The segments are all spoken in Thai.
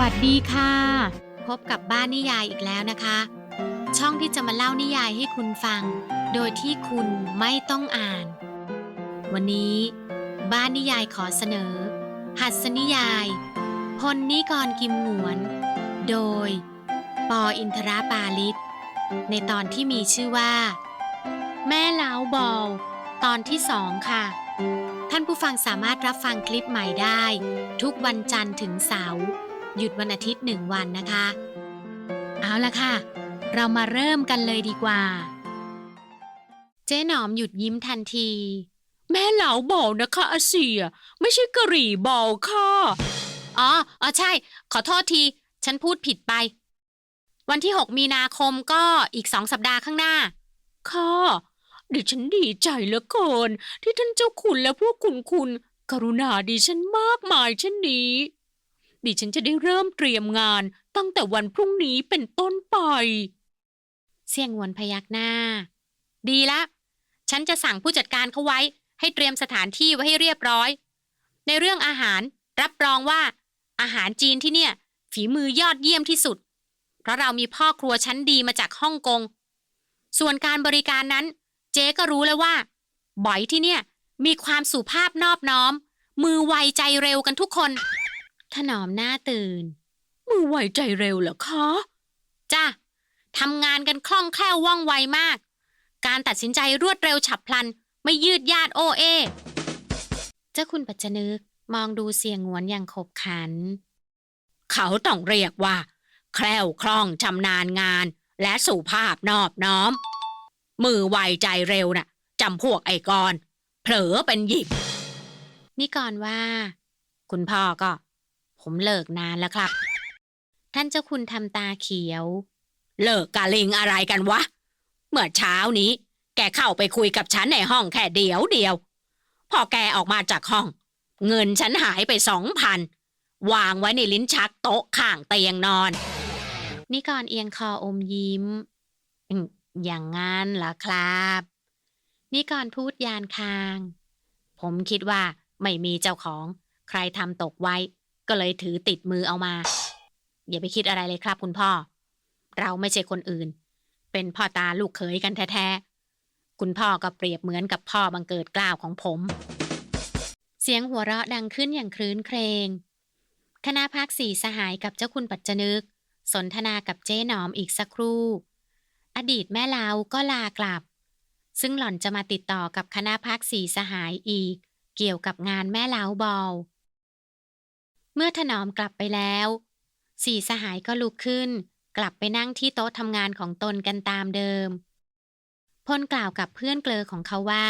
วัสดีค่ะ พบกับบ้านนิยายอีกแล้วนะคะ ช่องที่จะมาเล่านิยายให้คุณฟัง โดยที่คุณไม่ต้องอ่าน วันนี้บ้านนิยายขอเสนอ หัสนิยาย พลนิกรกิมหวน โดย ปออินทราปาลิศในตอนที่มีชื่อว่า แม่เล้าบอล ตอนที่สองค่ะ ท่านผู้ฟังสามารถรับฟังคลิปใหม่ได้ ทุกวันจันทร์ถึงเสาร์ หยุดวันอาทิตย์หนึ่งวันนะคะ เอาละค่ะ เรามาเริ่มกันเลยดีกว่า เจ๊หนอมหยุดยิ้มทันที แม่เหลาบอกนะคะอาเซีย ไม่ใช่กะหรี่บอกค่ะ อ๋อ อ๋อใช่ ขอโทษที ฉันพูดผิดไป วันที่ 6 มีนาคมก็อีกสองสัปดาห์ข้างหน้า ค่ะ ดิฉันดีใจเหลือเกินที่ท่านเจ้าคุณและพวกคุณคุณกรุณาดิฉันมากมายเช่นนี้ ดิฉันจะได้เริ่มเตรียมงานตั้งแต่วันพรุ่งนี้เป็นต้นไป เสี่ยงหวนพยักหน้า ดีละ ฉันจะสั่งผู้จัดการเขาไว้ ให้เตรียมสถานที่ไว้ให้เรียบร้อย ในเรื่องอาหารรับรองว่า อาหารจีนที่เนี่ย ฝีมือยอดเยี่ยมที่สุด เพราะเรามีพ่อครัวชั้นดีมาจากฮ่องกง ส่วนการบริการนั้น เจ๊ก็รู้แล้วว่าบ่อยที่เนี่ย มีความสุภาพนอบน้อม มือไวใจเร็วกันทุกคน ถนอมหน้าตื่น มือไวใจเร็วเหรอคะจ้ะทำงานกันคล่องแคล่วว่องไวมาก การตัดสินใจรวดเร็วฉับพลัน ไม่ยืดยาดโอเอ เจ้าคุณปัจจนึกมองดูเสียงงวนอย่างขบขัน เขาต้องเรียกว่า แคล่วคล่องชำนาญงาน และสุภาพนอบน้อม มือไวใจเร็วน่ะจำพวกไอ้กรเผลอเป็นหยิบนี่ก่อนว่า คุณพ่อก็ ผมเลิกนานแล้วครับ ท่านเจ้าคุณทำตาเขียว เลิกกะลิงอะไรกันวะ เมื่อเช้านี้ แกเข้าไปคุยกับฉันในห้องแค่เดียวเดียว พอแกออกมาจากห้อง เงินฉันหายไปสองพันวางไว้ในลิ้นชักโต๊ะข้างเตียงนอนนี่ก่อนเอียงคออมยิ้มอืมอย่างงั้นเหรอครับนี่ก่อนพูดยานคาง ผมคิดว่าไม่มีเจ้าของ ใครทำตกไว้ ก็เลยถือติดมือเอามา อย่าไปคิดอะไรเลยครับคุณพ่อ เราไม่ใช่คนอื่น เป็นพ่อตาลูกเขยกันแท้ๆ คุณพ่อก็เปรียบเหมือนกับพ่อบังเกิดกล้าวของผม เสียงหัวเราะดังขึ้นอย่างครื้นเครงคณะพักสีสหายกับเจ้าคุณปัจจนึก สนทนากับเจ๊หนอมอีกสักครู่ อดีตแม่เลาก็ลากลับ ซึ่งหล่อนจะมาติดต่อกับคณะพักสีสหายอีก เกี่ยวกับงานแม่เล้าบอล เมื่อถนอมกลับไปแล้ว สีสหายก็ลุกขึ้น กลับไปนั่งที่โต๊ะทำงานของตนกันตามเดิม พลกล่าวกับเพื่อนเกลอของเขาว่า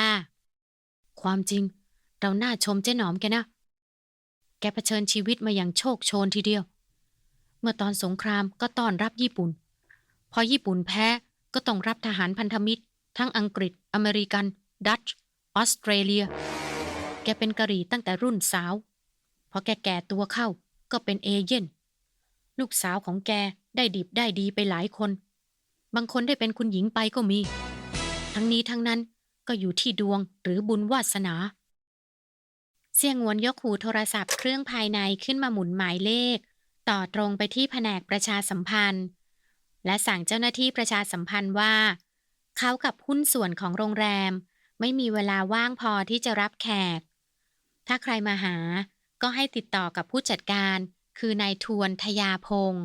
ความจริง เราน่าชมเจ๊หนอมแกนะ แกเผชิญชีวิตมาอย่างโชคโชนทีเดียว เมื่อตอนสงครามก็ต้อนรับญี่ปุ่น พอญี่ปุ่นแพ้ก็ต้องรับทหารพันธมิตร ทั้งอังกฤษ อเมริกัน ดัตช์ออสเตรเลีย แกเป็นกะหรี่ตั้งแต่รุ่นสาว พอแกแก่ตัวเข้าก็เป็นเอเย่นลูกสาวของแกได้ดิบได้ดีไปหลายคน บางคนได้เป็นคุณหญิงไปก็มี ทั้งนี้ทั้งนั้นก็อยู่ที่ดวงหรือบุญวาสนา เสียงหวนยกหูโทรศัพท์เครื่องภายในขึ้นมาหมุนหมายเลข ต่อตรงไปที่แผนกประชาสัมพันธ์ และสั่งเจ้าหน้าที่ประชาสัมพันธ์ว่า เขากับหุ้นส่วนของโรงแรม ไม่มีเวลาว่างพอที่จะรับแขก ถ้าใครมาหา ก็ให้ติดต่อกับผู้จัดการ คือนายทวนทยาพงศ์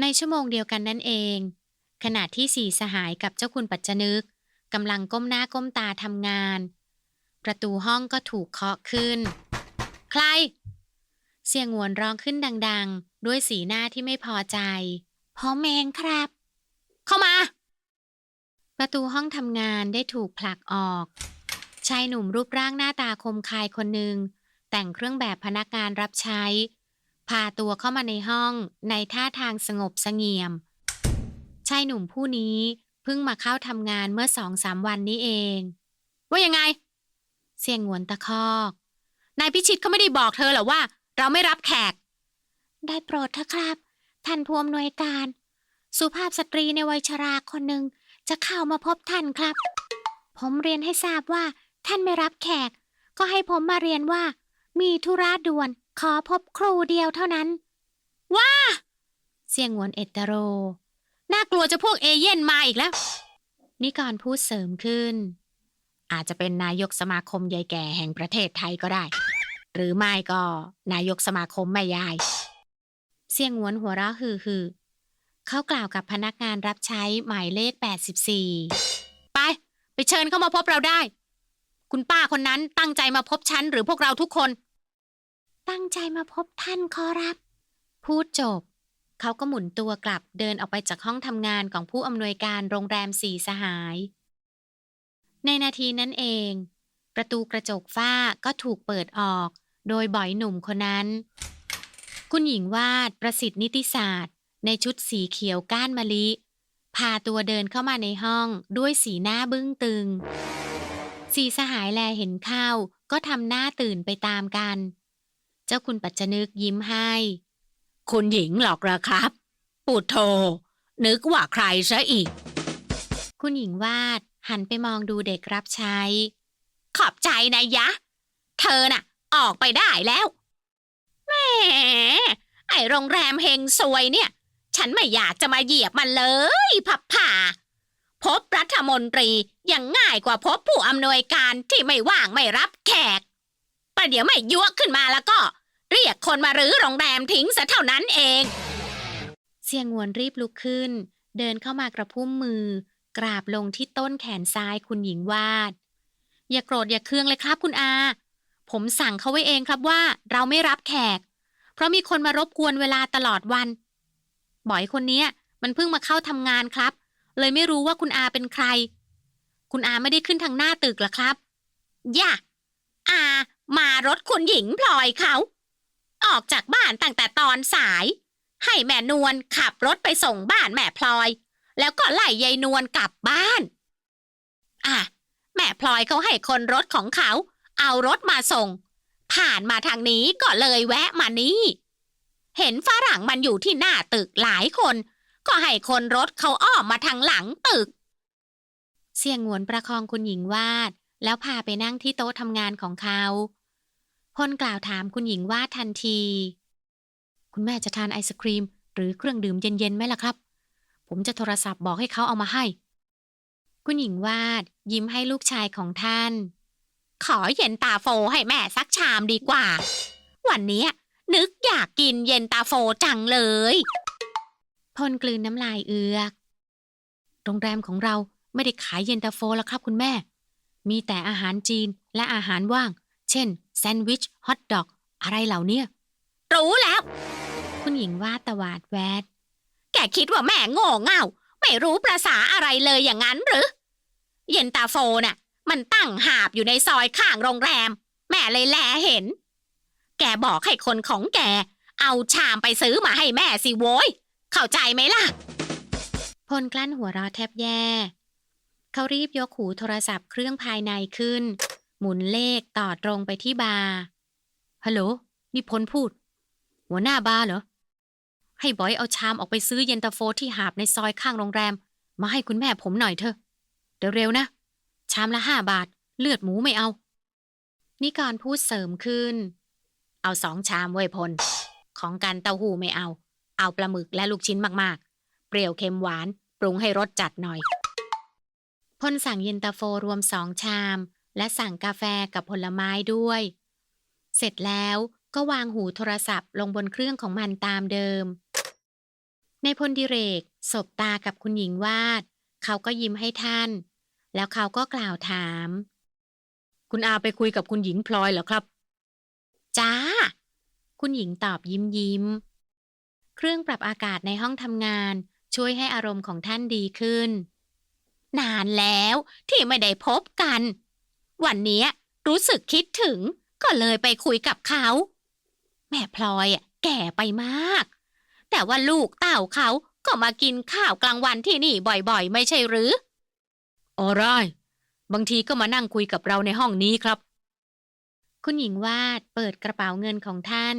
ในชั่วโมงเดียวกันนั่นเอง ขณะที่สี่สหายกับเจ้าคุณปัจจนึกกำลังก้มหน้าก้มตาทำงาน ประตูห้องก็ถูกเคาะขึ้น ใคร เสียงหวนร้องขึ้นดัง ๆ ด้วยสีหน้าที่ไม่พอใจผมเองครับ เข้ามา ประตูห้องทำงานได้ถูกผลักออก ชายหนุ่มรูปร่างหน้าตาคมคายคนหนึ่งแต่งเครื่องแบบพนักงานรับใช้ พาตัวเข้ามาในห้องในท่าทางสงบสงี่ยม ชายหนุ่มผู้นี้เพิ่งมาเข้าทำงานเมื่อสองสามวันนี้เอง ว่ายังไง เสียงหวนตะคอกนายพิชิตเขาไม่ได้บอกเธอหรอว่า เราไม่รับแขก ได้โปรดเถอะครับ ท่านผู้อำนวยการ สุภาพสตรีในวัยชราคนหนึ่งจะเข้ามาพบท่านครับ ผมเรียนให้ทราบว่า ท่านไม่รับแขก ก็ให้ผมมาเรียนว่า มีธุระด่วนขอพบครูเดียวเท่านั้น ว้า เสียงหวนเอตโร น่ากลัวจะพวกเอเย่นมาอีกแล้ว นิกรพูดเสริมขึ้น อาจจะเป็นนายกสมาคมยายแก่แห่งประเทศไทยก็ได้ หรือไม่ก็นายกสมาคมแม่ยาย เสียงหวนหัวเราะฮือฮือเขากล่าวกับพนักงานรับใช้หมายเลข 84 ไป ไปเชิญเข้ามาพบเราได้ คุณป้าคนนั้นตั้งใจมาพบฉันหรือพวกเราทุกคน ตั้งใจมาพบท่านขอรับ พูดจบ เขาก็หมุนตัวกลับเดินออกไปจากห้องทำงานของผู้อำนวยการโรงแรมสีสหาย ในนาทีนั้นเอง ประตูกระจกฝ้าก็ถูกเปิดออก โดยบ่อยหนุ่มคนนั้น คุณหญิงวาดประสิทธิ์นิติศาสตร์ ในชุดสีเขียวก้านมะลิพาตัวเดินเข้ามาในห้องด้วยสีหน้าบึ้งตึง สีสหายแลเห็นเข้าก็ทำหน้าตื่นไปตามกัน เจ้าคุณปัจจนึกยิ้มให้ คุณหญิงหรอกเหรอครับปูดโท นึกว่าใครซะอีก คุณหญิงวาดหันไปมองดูเด็กรับใช้ ขอบใจนะยะ เธอน่ะ ออกไปได้แล้วแหมไอโรงแรมเฮงซวยเนี่ย ฉันไม่อยากจะมาเหยียบมันเลย พับผ่า พบรัฐมนตรียังง่ายกว่าพบผู้อำนวยการที่ไม่ว่างไม่รับแขกประเดี๋ยวไม่ยั่วขึ้นมาแล้วก็ เรียกคนมารื้อโรงแรมทิ้งซะเท่านั้นเอง เสียงวนรีบลุกขึ้น เดินเข้ามากระพุ้มมือ กราบลงที่ต้นแขนซ้ายคุณหญิงวาด อย่าโกรธอย่าเคืองเลยครับคุณอา ผมสั่งเขาไว้เองครับว่าเราไม่รับแขก เพราะมีคนมารบกวนเวลาตลอดวัน บ่อยคนนี้มันเพิ่งมาเข้าทำงานครับ เลยไม่รู้ว่าคุณอาเป็นใคร คุณอาไม่ได้ขึ้นทางหน้าตึกหรอครับ ย่าอา มารถคุณหญิงพลอยเขา ออกจากบ้านตั้งแต่ตอนสาย ให้แม่นวลขับรถไปส่งบ้านแม่พลอย แล้วก็ไล่ยายนวลกลับบ้าน อะ แม่พลอยเขาให้คนรถของเขา เอารถมาส่ง ผ่านมาทางนี้ก็เลยแวะมานี่ เห็นฝรั่งมันอยู่ที่หน้าตึกหลายคน ก็ให้คนรถเขาอ้อมมาทางหลังตึก เสียงหวนประคองคุณหญิงวาด แล้วพาไปนั่งที่โต๊ะทำงานของเขาพลกล่าวถามคุณหญิงวาดทันที คุณแม่จะทานไอศครีม หรือเครื่องดื่มเย็นๆไหมล่ะครับ ผมจะโทรศัพท์บอกให้เขาเอามาให้ คุณหญิงวาดยิ้มให้ลูกชายของท่าน ขอเย็นตาโฟให้แม่สักชามดีกว่า วันนี้นึกอยากกินเย็นตาโฟจังเลย พลกลืนน้ำลายเอือกโรงแรมของเราไม่ได้ขายเย็นตาโฟแล้วครับคุณแม่ มีแต่อาหารจีนและอาหารว่าง เช่น แซนด์วิช ฮอทดอก อะไรเหล่านี้รู้แล้ว คุณหญิงว่าตวาดแวด แกคิดว่าแม่โง่เง่า ไม่รู้ประษาอะไรเลยอย่างนั้นหรือ เย็นตาโฟน่ะ มันตั้งหาบอยู่ในซอยข้างโรงแรม แม่เลยแลเห็น แกบอกให้คนของแก เอาชามไปซื้อมาให้แม่สิโว้ย เข้าใจไหมล่ะ พลกลั้นหัวเราะแทบแย่ เขารีบยกหูโทรศัพท์เครื่องภายในขึ้น หมุนเลขต่อตรงไปที่บาร์ฮัลโหลนี่พลพูด หัวหน้าบาร์เหรอ ให้บอยเอาชามออกไปซื้อเย็นตาโฟที่หาบในซอยข้างโรงแรม มาให้คุณแม่ผมหน่อยเถอะเร็วๆนะ ชามละห้าบาท เลือดหมูไม่เอานิกรพูดเสริมขึ้น เอาสองชามไว้ยพล ของกันเต้าหู้ไม่เอา เอาปลาหมึกและลูกชิ้นมากๆ เปรี้ยวเค็มหวาน ปรุงให้รสจัดหน่อย พลสั่งเย็นตาโฟรวมสองชาม และสั่งกาแฟกับผลไม้ด้วย เสร็จแล้วก็วางหูโทรศัพท์ลงบนเครื่องของมันตามเดิม ในพลดิเรกสบตากับคุณหญิงวาด เขาก็ยิ้มให้ท่าน แล้วเขาก็กล่าวถาม คุณอาไปคุยกับคุณหญิงพลอยเหรอครับ จ้า คุณหญิงตอบยิ้มยิ้ม เครื่องปรับอากาศในห้องทำงาน ช่วยให้อารมณ์ของท่านดีขึ้น นานแล้วที่ไม่ได้พบกัน วันเนี้ยรู้สึกคิดถึงก็เลยไปคุยกับเขา แม่พลอยอะแก่ไปมาก แต่ว่าลูกเต่าเขาก็มากินข้าวกลางวันที่นี่บ่อยๆ ไม่ใช่หรือออร่ายบางทีก็มานั่งคุยกับเราในห้องนี้ครับ คุณหญิงวาดเปิดกระเป๋าเงินของท่าน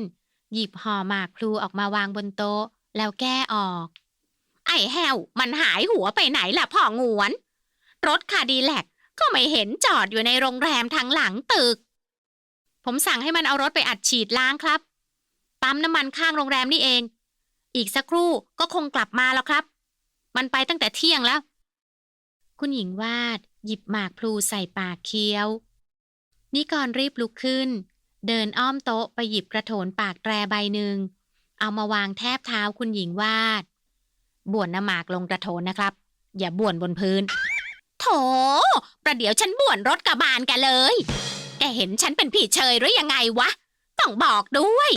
หยิบห่อหมากพลูออกมาวางบนโต๊ะ แล้วแก้ออก ไอ้แฮวมันหายหัวไปไหนล่ะพ่องวน รถคาดีแลกก็ไม่เห็นจอดอยู่ในโรงแรมทางหลังตึก ผมสั่งให้มันเอารถไปอัดฉีดล้างครับ ปั๊มน้ำมันข้างโรงแรมนี่เอง อีกสักครู่ก็คงกลับมาแล้วครับ มันไปตั้งแต่เที่ยงแล้ว คุณหญิงวาด หยิบหมากพลูใส่ปากเคี้ยว นิกรรีบลุกขึ้น เดินอ้อมโต๊ะไปหยิบกระโถนปากแตรใบหนึ่ง เอามาวางแทบเท้าคุณหญิงวาด บ่วนน้ำหมากลงกระโถนนะครับ อย่าบ่วนบนพื้น โถ ประเดี๋ยวฉันบ่วนรถกระบาลแกันเลย แกเห็นฉันเป็นผีเชยหรือยังไงวะ ต้องบอกด้วย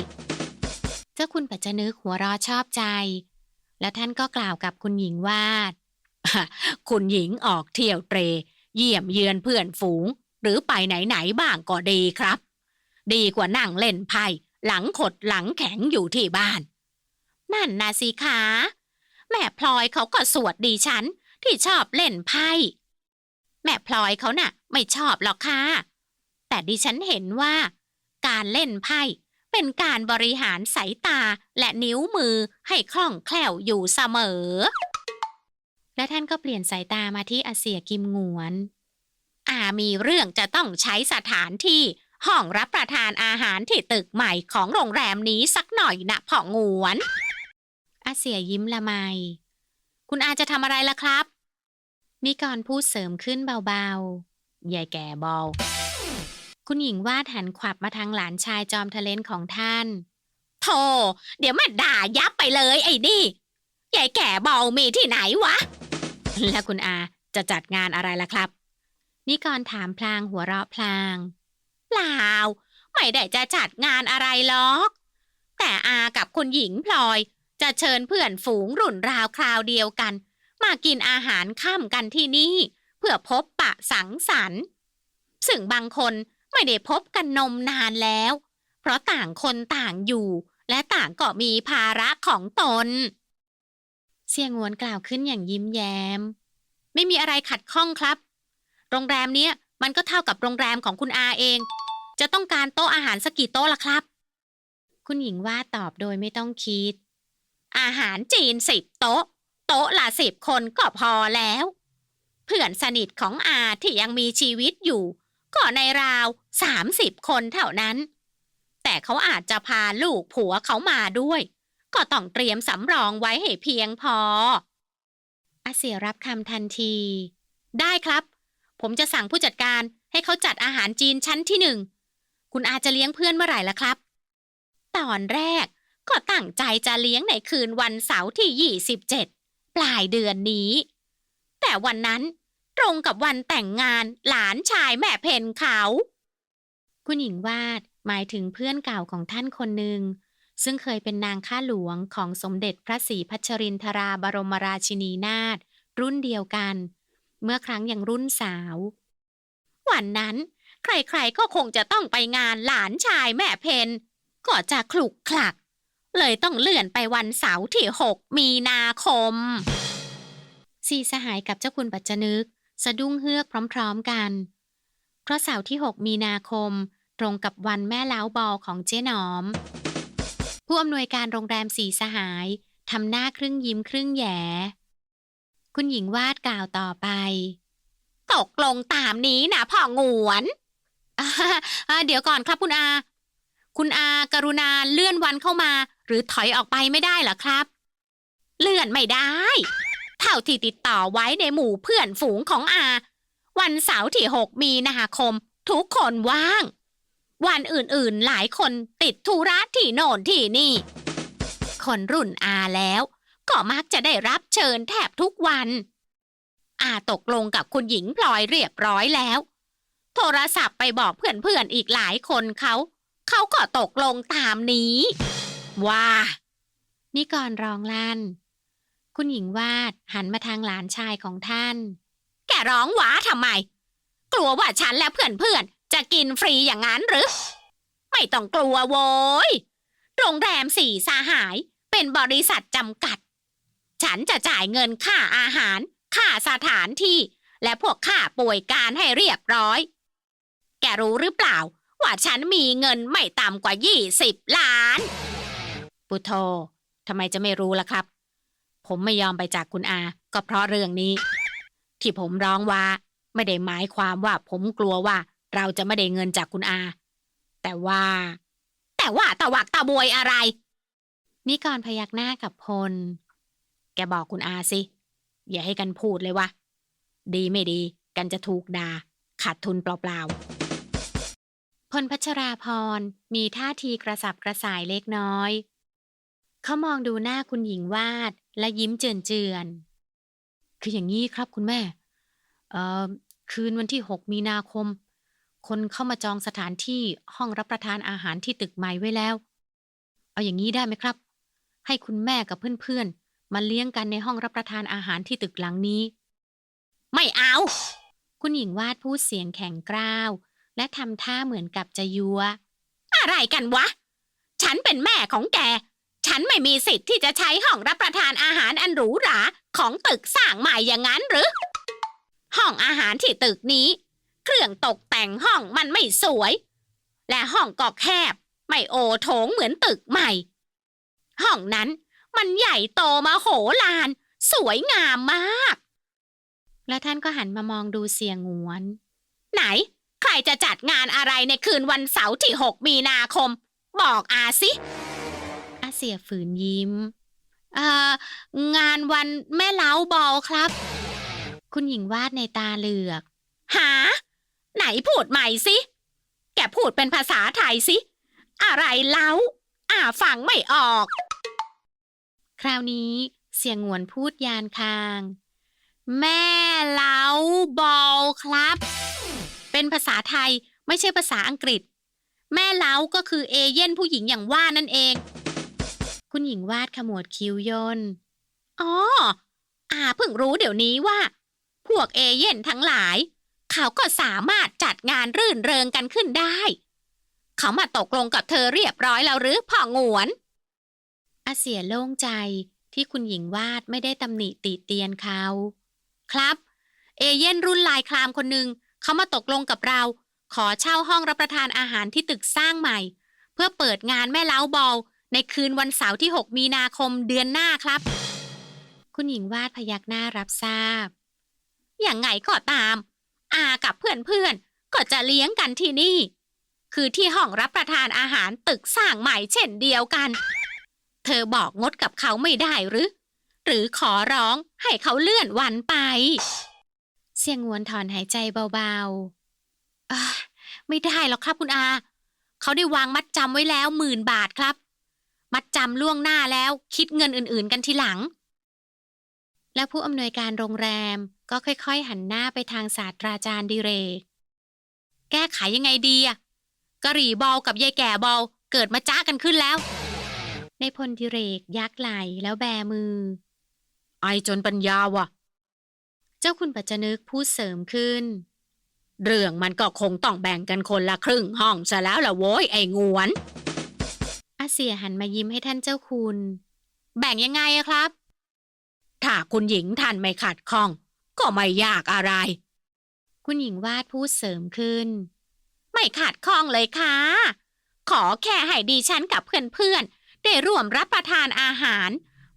เจ้าคุณปัจจนึกหัวเราะชอบใจ แล้วท่านก็กล่าวกับคุณหญิงวาด คุณหญิงออกเที่ยวเตร เยี่ยมเยือนเพื่อนฝูง หรือไปไหนๆบ้างก็ดีครับ ดีกว่านั่งเล่นไพ่หลังขดหลังแข็งอยู่ที่บ้าน นั่นนะสิคะแม่พลอยเขาก็สวดดีฉัน ที่ชอบเล่นไพ่แม่พลอยเขาน่ะ ไม่ชอบหรอกค่ะ แต่ดิฉันเห็นว่า การเล่นไพ่เป็นการบริหารสายตาและนิ้วมือให้คล่องแคล่วอยู่เสมอ และท่านก็เปลี่ยนสายตามาที่อาเสียกิมหงวน อามีเรื่องจะต้องใช้สถานที่ ห้องรับประทานอาหารที่ตึกใหม่ของโรงแรมนี้สักหน่อยนะพ่องวนอาเสียยิ้มละไม คุณอาจะทำอะไรล่ะครับนิกรพูดเสริมขึ้นเบาๆยายแก่บอลคุณหญิงวาดหันขวับมาทางหลานชายจอมทะเลนของท่านโธ่เดี๋ยวมาด่ายับไปเลยไอ้นี่ยายแก่บอลมีที่ไหนวะ แล้วคุณอาจะจัดงานอะไรล่ะครับ นิกรถามพลางหัวเราะพลาง เปล่า ไม่ได้จะจัดงานอะไรหรอก แต่อากับคุณหญิงพลอยจะเชิญเพื่อนฝูงรุ่นราวคราวเดียวกัน มากินอาหารค่ำกันที่นี่ เพื่อพบปะสังสรรค์ ซึ่งบางคนไม่ได้พบกันนมนานแล้ว เพราะต่างคนต่างอยู่ และต่างก็มีภาระของตน เสียงวนกล่าวขึ้นอย่างยิ้มแย้ม ไม่มีอะไรขัดข้องครับ โรงแรมเนี้ยมันก็เท่ากับโรงแรมของคุณอาเอง จะต้องการโต๊ะอาหารสักกี่โต๊ะล่ะครับ คุณหญิงว่าตอบโดยไม่ต้องคิด อาหารจีนสิบโต๊ะ โต๊ะละสิบคนก็พอแล้ว เพื่อนสนิทของอาที่ยังมีชีวิตอยู่ ก็ในราวสามสิบคนเท่านั้น แต่เขาอาจจะพาลูกผัวเขามาด้วย ก็ต้องเตรียมสำรองไว้ให้เพียงพอ อาเสียรับคำทันที ได้ครับ ผมจะสั่งผู้จัดการให้เขาจัดอาหารจีนชั้นที่หนึ่ง คุณอาจะเลี้ยงเพื่อนเมื่อไหร่ล่ะครับ ตอนแรกก็ตั้งใจจะเลี้ยงในคืนวันเสาร์ที่ 27 ปลายเดือนนี้ แต่วันนั้นตรงกับวันแต่งงานหลานชายแม่เพนเขา คุณหญิงวาดหมายถึงเพื่อนเก่าของท่านคนหนึ่ง ซึ่งเคยเป็นนางข้าหลวงของสมเด็จพระศรีพัชรินทราบรมราชินีนาถรุ่นเดียวกัน เมื่อครั้งยังรุ่นสาว วันนั้น ใครๆก็คงจะต้องไปงานหลานชายแม่เพนก็จะคลุกคลัก เลยต้องเลื่อนไปวันเสาร์ที่ 6 มีนาคม สีสหายกับเจ้าคุณปัจจนึก สะดุ้งเฮือกพร้อมๆกัน เพราะเสาร์ที่ 6 มีนาคม ตรงกับวันแม่เล้าบอลของเจ๊หนอม ผู้อำนวยการโรงแรมสีสหายทำหน้าครึ่งยิ้มครึ่งแหยคุณหญิงวาดกล่าวต่อไป ตกลงตามนี้นะพ่องวน อ่าเดี๋ยวก่อนครับคุณอา คุณอากรุณาเลื่อนวันเข้ามา หรือถอยออกไปไม่ได้เหรอครับ เลื่อนไม่ได้ เท่าที่ติดต่อไว้ในหมู่เพื่อนฝูงของอา วันเสาร์ที่ 6 มีนาคม ทุกคนว่าง วันอื่นๆหลายคนติดธุระที่โน่นที่นี่ คนรุ่นอาแล้ว ก็มักจะได้รับเชิญแทบทุกวัน อาตกลงกับคุณหญิงพลอยเรียบร้อยแล้ว โทรศัพท์ไปบอกเพื่อนๆอีกหลายคนเขาเขาก็ตกลงตามนี้ ว่านี่ก่อนรองลั่น คุณหญิงวาดหันมาทางหลานชายของท่าน แกร้องหวาทำไม กลัวว่าฉันและเพื่อนๆจะกินฟรีอย่างนั้นหรือ ไม่ต้องกลัวโว้ยโรงแรมสี่สาหายเป็นบริษัทจำกัด ฉันจะจ่ายเงินค่าอาหาร ค่าสถานที่ และพวกค่าป่วยการให้เรียบร้อย แกรู้หรือเปล่า ว่าฉันมีเงินไม่ต่ำกว่า 20 ล้าน ปุโททำไมจะไม่รู้ล่ะครับ ผมไม่ยอมไปจากคุณอา ก็เพราะเรื่องนี้ ที่ผมร้องว่า ไม่ได้หมายความว่าผมกลัวว่า เราจะไม่ได้เงินจากคุณอา แต่ว่า แต่ว่าตะวักตะบวยอะไรนิกรพยักหน้ากับพล แกบอกคุณอาสิ อย่าให้กันพูดเลยวะดีไม่ดี กันจะถูกด่าขาดทุนเปล่าๆ พลพัชราพรมีท่าทีกระสับกระส่ายเล็กน้อย เขามองดูหน้าคุณหญิงวาดและยิ้มเจือนๆคืออย่างนี้ครับคุณแม่ เอ่อ คืนวันที่ 6 มีนาคม คนเข้ามาจองสถานที่ห้องรับประทานอาหารที่ตึกใหม่ไว้แล้ว เอาอย่างนี้ได้ไหมครับ ให้คุณแม่กับเพื่อนๆ มาเลี้ยงกันในห้องรับประทานอาหารที่ตึกหลังนี้ ไม่เอา คุณหญิงวาดพูดเสียงแข็งกร้าว และทำท่าเหมือนกับจะยัว อะไรกันวะ ฉันเป็นแม่ของแก ฉันไม่มีสิทธิ์ที่จะใช้ห้องรับประทานอาหารอันหรูหราของตึกสร้างใหม่อย่างนั้นหรือ ห้องอาหารที่ตึกนี้ เครื่องตกแต่งห้องมันไม่สวย และห้องก็แคบ ไม่โอโถงเหมือนตึกใหม่ ห้องนั้นมันใหญ่โตมาโหฬารสวยงามมาก และท่านก็หันมามองดูเสียงหวน ไหน ใครจะจัดงานอะไรในคืนวันเสาร์ที่ 6 มีนาคม บอกอาสิอาเสียฝืนยิ้ม เอ่อ งานวันแม่เล้าบอลครับ คุณหญิงวาดในตาเหลือก หา ไหนพูดใหม่สิ แกพูดเป็นภาษาไทยสิ อะไรเล้า อ่าฟังไม่ออก คราวนี้เสียงหวนพูดยานคาง แม่เล้าบอลครับ เป็นภาษาไทยไม่ใช่ภาษาอังกฤษ แม่เล้าก็คือเอเย่นผู้หญิงอย่างว่านั่นเอง คุณหญิงวาดขมวดคิ้วย่นอ๋ออาเพิ่งรู้เดี๋ยวนี้ว่า พวกเอเย่นทั้งหลาย เขาก็สามารถจัดงานรื่นเริงกันขึ้นได้ เขามาตกลงกับเธอเรียบร้อยแล้วหรือพ่องวนอาเสียโล่งใจที่คุณหญิงวาดไม่ได้ตำหนิติเตียนเขา ครับ เอเย่นรุ่นลายคลามคนหนึ่ง เขามาตกลงกับเรา ขอเช่าห้องรับประทานอาหารที่ตึกสร้างใหม่ เพื่อเปิดงานแม่เล้าบอล ในคืนวันเสาร์ที่ 6 มีนาคมเดือนหน้าครับ คุณหญิงวาดพยักหน้ารับทราบ อย่างไงก็ตาม อากับเพื่อนๆ ก็จะเลี้ยงกันที่นี่ คือที่ห้องรับประทานอาหารตึกสร้างใหม่เช่นเดียวกัน เธอบอกงดกับเขาไม่ได้หรือ หรือขอร้องให้เขาเลื่อนวันไป เสียงหวนถอนหายใจเบาๆอ่าไม่ได้หรอกครับคุณอา เขาได้วางมัดจำไว้แล้วหมื่นบาทครับ มัดจำล่วงหน้าแล้วคิดเงินอื่นๆกันทีหลัง แล้วผู้อำนวยการโรงแรมก็ค่อยๆ หันหน้าไปทางศาสตราจารย์ดิเรก แก้ไขยังไงดีอะกะหรี่บอลกับยายแก่บอลเกิดมาจ้ากันขึ้นแล้ว ในพลดิเรกยักไหลแล้วแบมือ ไอจนปัญญาวะ เจ้าคุณปัจจนึกพูดเสริมขึ้น เรื่องมันก็คงต้องแบ่งกันคนละครึ่งห้องซะแล้วล่ะโว้ยไอ้งวนอาเสียหันมายิ้มให้ท่านเจ้าคุณ แบ่งยังไงอะครับ ถ้าคุณหญิงท่านไม่ขัดข้อง ก็ไม่ยากอะไร คุณหญิงวาดพูดเสริมขึ้น ไม่ขัดข้องเลยค่ะ ขอแค่ให้ดีฉันกับเพื่อนๆได้ร่วมรับประทานอาหาร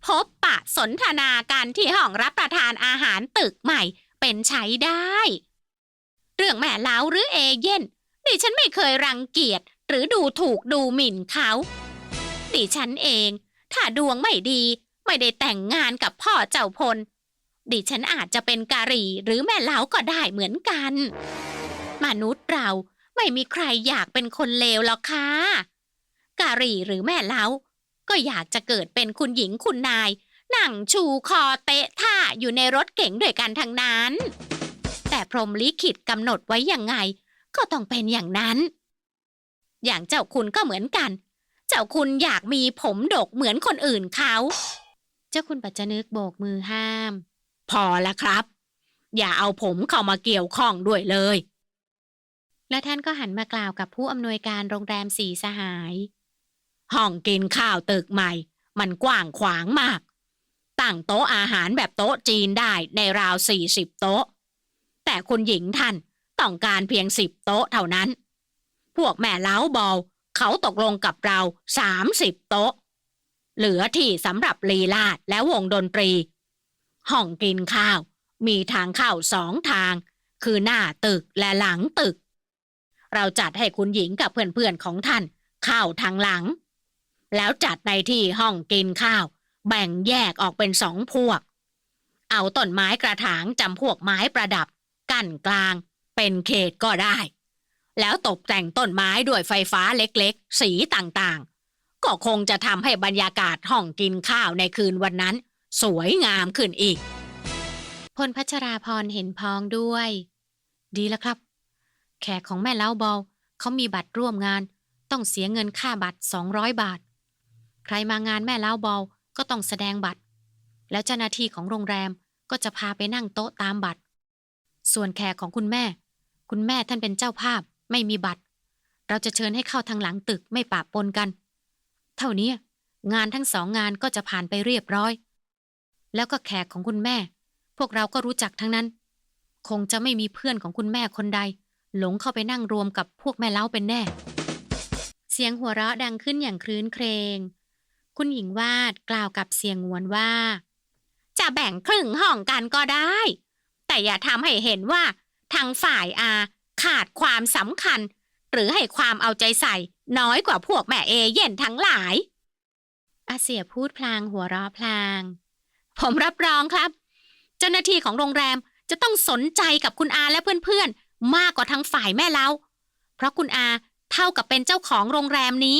พบปะสนทนากันที่ห้องรับประทานอาหารตึกใหม่เป็นใช้ได้ เรื่องแม่เล้าหรือเอเย่นดิฉันไม่เคยรังเกียจหรือดูถูกดูหมิ่นเขา ดิฉันเอง ถ้าดวงไม่ดีไม่ได้แต่งงานกับพ่อเจ้าพล ดิฉันอาจจะเป็นกาหรี่หรือแม่เล้าก็ได้เหมือนกัน มนุษย์เราไม่มีใครอยากเป็นคนเลวหรอกค่ะกาหรี่หรือแม่เล้า ก็อยากจะเกิดเป็นคุณหญิงคุณนาย นั่งชูคอเตะท่าอยู่ในรถเก๋งด้วยกันทั้งนั้น แต่พรหมลิขิตกำหนดไว้ยังไง ก็ต้องเป็นอย่างนั้น อย่างเจ้าคุณก็เหมือนกัน เจ้าคุณอยากมีผมดกเหมือนคนอื่นเขา เจ้าคุณปัจจนึกโบกมือห้าม พอละครับ อย่าเอาผมเข้ามาเกี่ยวข้องด้วยเลย และท่านก็หันมากล่าวกับผู้อำนวยการโรงแรมสีสหาย ห้องกินข้าวตึกใหม่ มันกว้างขวางมาก ตั้งโต๊ะอาหารแบบโต๊ะจีนได้ในราวสี่สิบโต๊ะ แต่คุณหญิงท่านต้องการเพียงสิบโต๊ะเท่านั้น พวกแม่เล้าบอลเขาตกลงกับเราสามสิบโต๊ะ เหลือที่สำหรับลีลาดและวงดนตรี ห้องกินข้าว มีทางเข้าสองทาง คือหน้าตึกและหลังตึก เราจัดให้คุณหญิงกับเพื่อนๆของท่านเข้าทางหลัง แล้วจัดในที่ห้องกินข้าว แบ่งแยกออกเป็นสองพวก เอาต้นไม้กระถางจำพวกไม้ประดับ กั้นกลางเป็นเขตก็ได้ แล้วตกแต่งต้นไม้ด้วยไฟฟ้าเล็กๆ สีต่างๆ ก็คงจะทำให้บรรยากาศห้องกินข้าวในคืนวันนั้น สวยงามขึ้นอีก พลพัชราพรเห็นพ้องด้วย ดีแล้วครับ แขกของแม่เล้าเบาเขามีบัตรร่วมงาน ต้องเสียเงินค่าบัตร 200 บาท ใครมางานแม่เล้าเบาก็ต้องแสดงบัตร แล้วเจ้าหน้าที่ของโรงแรมก็จะพาไปนั่งโต๊ะตามบัตร ส่วนแขกของคุณแม่ คุณแม่ท่านเป็นเจ้าภาพ ไม่มีบัตร เราจะเชิญให้เข้าทางหลังตึกไม่ปะปนกัน เท่านี้งานทั้งสองงานก็จะผ่านไปเรียบร้อย แล้วก็แขกของคุณแม่ พวกเราก็รู้จักทั้งนั้น คงจะไม่มีเพื่อนของคุณแม่คนใด หลงเข้าไปนั่งรวมกับพวกแม่เล้าเป็นแน่ เสียงหัวเราะดังขึ้นอย่างครื้นเครง คุณหญิงวาดกล่าวกับเสียงงวนว่า จะแบ่งครึ่งห้องกันก็ได้ แต่อย่าทำให้เห็นว่าทางฝ่ายอาขาดความสำคัญ หรือให้ความเอาใจใส่น้อยกว่าพวกแม่เอเย่นทั้งหลาย อาเสียพูดพลางหัวเราะพลาง ผมรับรองครับ เจ้าหน้าที่ของโรงแรมจะต้องสนใจกับคุณอาและเพื่อนๆ มากกว่าทางฝ่ายแม่เล้าเพราะคุณอาเท่ากับเป็นเจ้าของโรงแรมนี้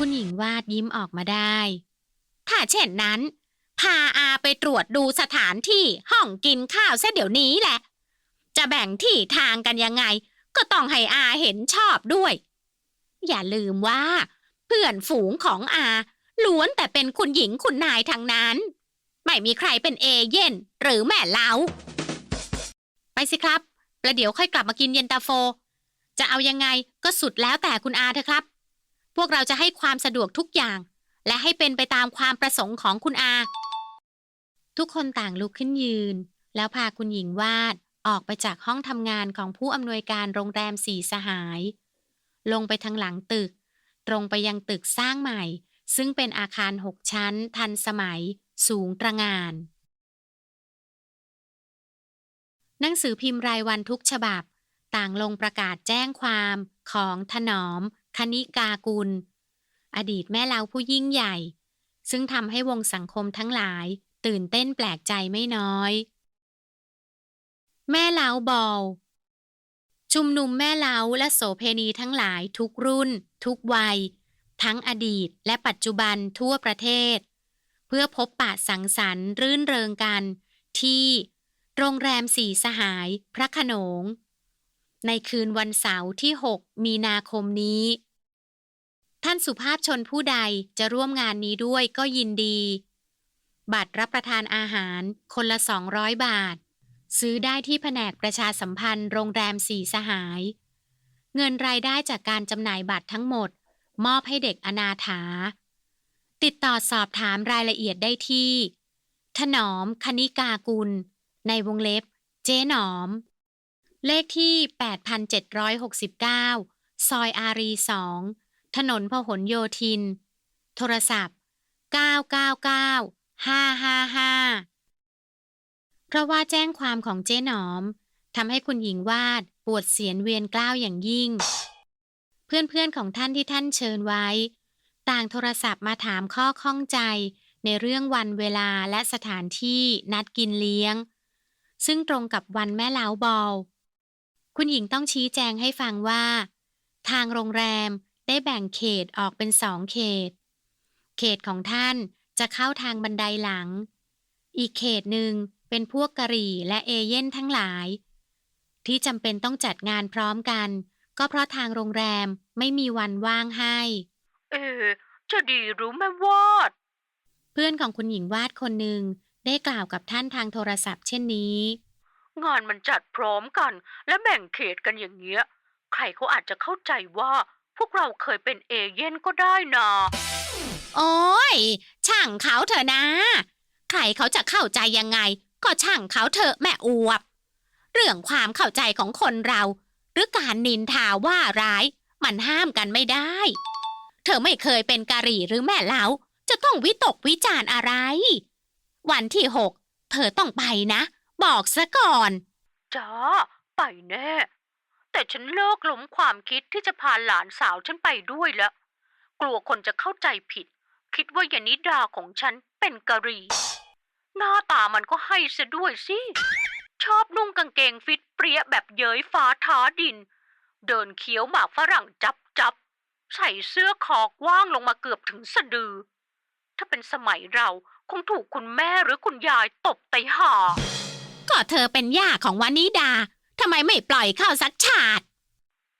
คุณหญิงวาดยิ้มออกมาได้ ถ้าเช่นนั้น พาอาไปตรวจดูสถานที่ห้องกินข้าวเสเดี๋ยวนี้แหละ จะแบ่งที่ทางกันยังไง ก็ต้องให้อาเห็นชอบด้วย อย่าลืมว่า เพื่อนฝูงของอาล้วนแต่เป็นคุณหญิงคุณนายทางนั้น ไม่มีใครเป็นเอเย่นหรือแม่เล้า ไปสิครับ ประเดี๋ยวค่อยกลับมากินเย็นตาโฟ จะเอายังไงก็สุดแล้วแต่คุณอาเถอะครับ พวกเราจะให้ความสะดวกทุกอย่าง และให้เป็นไปตามความประสงค์ของคุณอา ทุกคนต่างลุกขึ้นยืน แล้วพาคุณหญิงวาดออกไปจากห้องทำงานของผู้อำนวยการโรงแรมสีสหาย ลงไปทางหลังตึก ตรงไปยังตึกสร้างใหม่ ซึ่งเป็นอาคารหกชั้น ทันสมัย สูงตระงาน หนังสือพิมพ์รายวันทุกฉบับ ต่างลงประกาศแจ้งความของถนอม คณิกากุล อดีตแม่เล้าผู้ยิ่งใหญ่ ซึ่งทำให้วงสังคมทั้งหลาย ตื่นเต้นแปลกใจไม่น้อย แม่เล้าบอลชุมนุมแม่เล้าและโสเพณีทั้งหลายทุกรุ่น ทุกวัย ทั้งอดีตและปัจจุบันทั่วประเทศ เพื่อพบปะสังสรรค์รื่นเริงกัน ที่ โรงแรมสีสหายพระโขนง ในคืนวันเสาร์ที่ 6 มีนาคมนี้ ท่านสุภาพชนผู้ใดจะร่วมงานนี้ด้วยก็ยินดี บัตรรับประทานอาหารคนละ 200 บาท ซื้อได้ที่แผนกประชาสัมพันธ์โรงแรมสีสหาย เงินรายได้จากการจำหน่ายบัตรทั้งหมด มอบให้เด็กอนาถา ติดต่อสอบถามรายละเอียดได้ที่ ถนอมคณิกากุล ในวงเล็บ เจ๊หนอม เลขที่ 8,769 ซอยอารีสอง ถนนพหลโยธิน โทรศัพท์ 999 555 เพราะว่าแจ้งความของเจ๊หนอมทำให้คุณหญิงวาดปวดเสียนเวียนกล้าวอย่างยิ่ง เพื่อนๆของท่านที่ท่านเชิญไว้ ต่างโทรศัพท์มาถามข้อข้องใจในเรื่องวันเวลาและสถานที่นัดกินเลี้ยง ซึ่งตรงกับวันแม่เล้าบอล คุณหญิงต้องชี้แจงให้ฟังว่า ทางโรงแรม ได้แบ่งเขตออกเป็นสองเขต เขตของท่านจะเข้าทางบันไดหลัง อีกเขตหนึ่งเป็นพวกกะหรี่และเอเย่นทั้งหลาย ที่จำเป็นต้องจัดงานพร้อมกัน ก็เพราะทางโรงแรมไม่มีวันว่างให้ เออจะดีรู้ไหมวอด เพื่อนของคุณหญิงวาดคนหนึ่งได้กล่าวกับท่านทางโทรศัพท์เช่นนี้ งานมันจัดพร้อมกัน และแบ่งเขตกันอย่างเงี้ย ใครเขาอาจจะเข้าใจว่า พวกเราเคยเป็นเอเย่นก็ได้นะโอ้ย ช่างเขาเถอะนะ ใครเขาจะเข้าใจยังไง ก็ช่างเขาเถอะแม่อวบ เรื่องความเข้าใจของคนเรา หรือการนินทาว่าร้าย มันห้ามกันไม่ได้ เธอไม่เคยเป็นกะหรี่หรือแม่เล้าจะต้องวิตกวิจารณ์อะไร วันที่หกเธอต้องไปนะ บอกซะก่อน จ้า ไปแน่ แต่ฉันเลิกหลมความคิดที่จะพาหลานสาวฉันไปด้วยแล้ว กลัวคนจะเข้าใจผิด คิดว่ายานิดาของฉันเป็นกะรี หน้าตามันก็ให้ซะด้วยสิ ชอบนุ่งกางเกงฟิตเปรี้ยแบบเย้ยฟ้าท้าดิน เดินเคี้ยวหมากฝรั่งจับจับ ใส่เสื้อคอกว้างลงมาเกือบถึงสะดือ ถ้าเป็นสมัยเราคงถูกคุณแม่หรือคุณยายตบไตห่าก็เธอเป็นย่าของวานิดา ทำไมไม่ปล่อยเข้าสักฉาด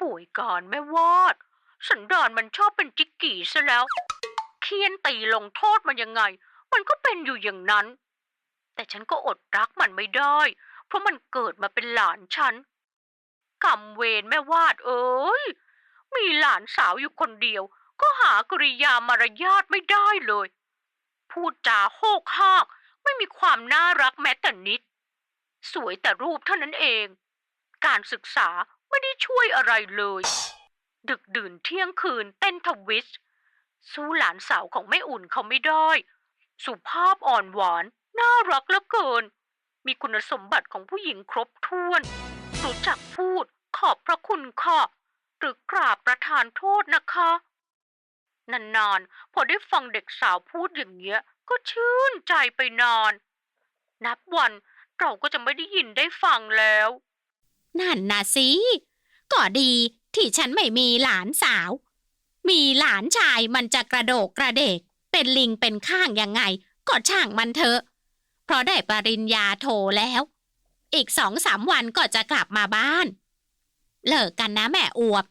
ป่วยการแม่วาดสันดานมันชอบเป็นจิกกี่ซะแล้ว เคียนตีลงโทษมันยังไง มันก็เป็นอยู่อย่างนั้น แต่ฉันก็อดรักมันไม่ได้ เพราะมันเกิดมาเป็นหลานฉันกรรมเวรแม่วาดเอ้ย มีหลานสาวอยู่คนเดียว ก็หากริยามารยาทไม่ได้เลย พูดจาโหกหากไม่มีความน่ารักแม้แต่นิด สวยแต่รูปเท่านั้นเอง การศึกษาไม่ได้ช่วยอะไรเลย ดึกดื่นเที่ยงคืนเต้นทวิสสู้หลานสาวของแม่อุ่นเขาไม่ได้ สุภาพอ่อนหวาน น่ารักเหลือเกิน มีคุณสมบัติของผู้หญิงครบถ้วน รู้จักพูดขอบพระคุณค่ะหรือกราบประทานโทษนะคะ นานๆ พอได้ฟังเด็กสาวพูดอย่างเงี้ย ก็ชื่นใจไปนานนับวันเราก็จะไม่ได้ยินได้ฟังแล้ว นั่นนะสิ ก็ดีที่ฉันไม่มีหลานสาว มีหลานชายมันจะกระโดกกระเดก เป็นลิงเป็นข้างยังไง ก็ช่างมันเถอะ เพราะได้ปริญญาโทแล้ว อีกสองสามวันก็จะกลับมาบ้าน เลิกกันนะแม่อวบ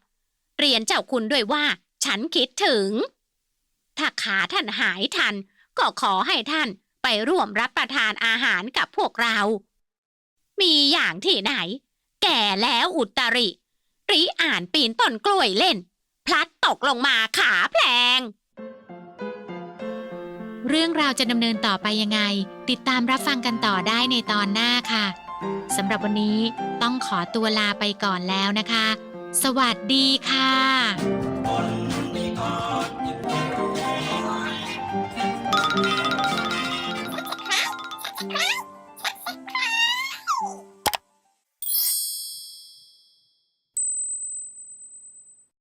เรียนเจ้าคุณด้วยว่า ฉันคิดถึง ถ้าขาท่านหายทัน ก็ขอให้ท่านไปร่วมรับประทานอาหารกับพวกเรา มีอย่างที่ไหน แก่แล้วอุตริ ริอ่านปีนต้นกล้วยเล่น พลัดตกลงมาขาแพลง เรื่องราวจะดำเนินต่อไปยังไง ติดตามรับฟังกันต่อได้ในตอนหน้าค่ะสำหรับวันนี้ต้องขอตัวลาไปก่อนแล้วนะคะ สวัสดีค่ะ